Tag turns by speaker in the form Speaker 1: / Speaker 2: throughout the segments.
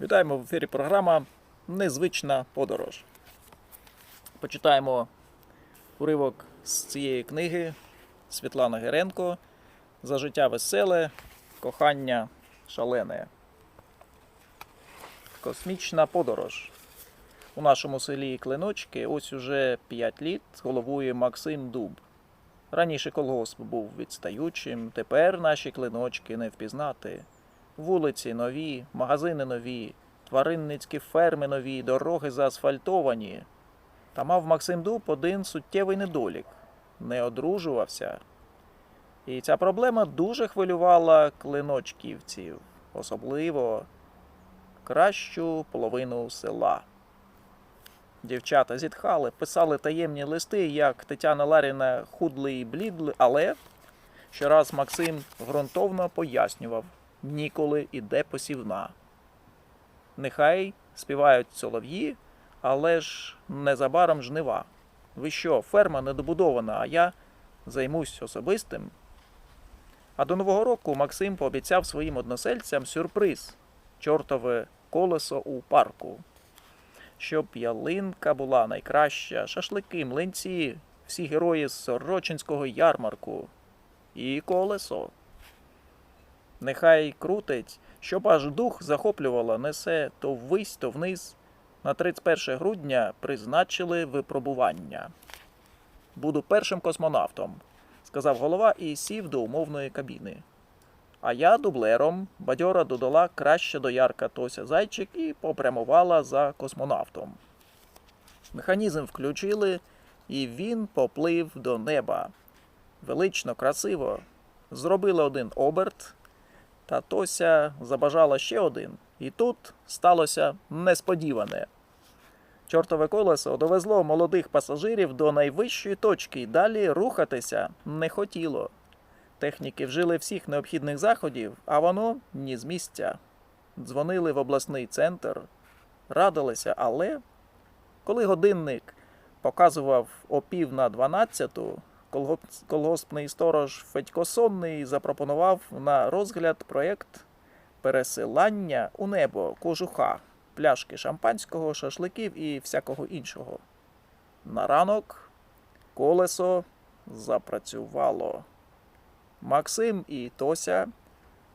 Speaker 1: Вітаємо в ефірі програма Незвична подорож. Почитаємо уривок з цієї книги Світлана Геренко За життя веселе, кохання шалене. Космічна подорож. У нашому селі Клиночки ось уже 5 літ головує Максим Дуб. Раніше колгосп був відстаючим, тепер наші клиночки не впізнати. Вулиці нові, магазини нові, тваринницькі ферми нові, дороги заасфальтовані. Та мав Максим Дуб один суттєвий недолік не одружувався. І ця проблема дуже хвилювала клиночківців, особливо кращу половину села. Дівчата зітхали, писали таємні листи, як Тетяна Ларіна худли і блідли, але щораз Максим ґрунтовно пояснював ніколи іде посівна. Нехай співають солов'ї, але ж незабаром жнива. Ви що, ферма недобудована, а я займусь особистим. А до Нового року Максим пообіцяв своїм односельцям сюрприз чортове колесо у парку. Щоб ялинка була найкраща, шашлики, млинці, всі герої з Сорочинського ярмарку і колесо. Нехай крутить, щоб аж дух захоплювало, несе то ввись, то вниз. На 31 грудня призначили випробування. Буду першим космонавтом, сказав голова і сів до умовної кабіни. А я дублером бадьора додала краще до Ярка Тося Зайчик і попрямувала за космонавтом. Механізм включили, і він поплив до неба. Велично, красиво. Зробили один оберт, та Тося забажала ще один, і тут сталося несподіване. Чортове колесо довезло молодих пасажирів до найвищої точки і далі рухатися не хотіло. Техніки вжили всіх необхідних заходів, а воно ні з місця. Дзвонили в обласний центр, радилися, але коли годинник показував о пів на дванадцяту, колгоспний сторож Федько Сонний запропонував на розгляд проєкт пересилання у небо кожуха, пляшки шампанського, шашликів і всякого іншого. На ранок колесо запрацювало. Максим і Тося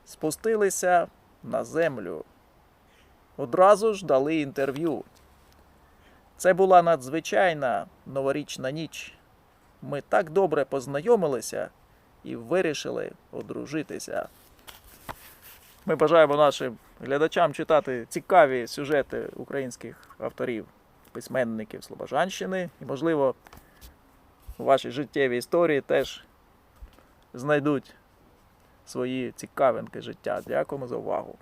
Speaker 1: спустилися на землю. Одразу ж дали інтерв'ю. Це була надзвичайна новорічна ніч. Ми так добре познайомилися і вирішили одружитися. Ми бажаємо нашим глядачам читати цікаві сюжети українських авторів, письменників Слобожанщини. І, можливо, у вашій життєвій історії теж знайдуть свої цікавинки життя. Дякуємо за увагу.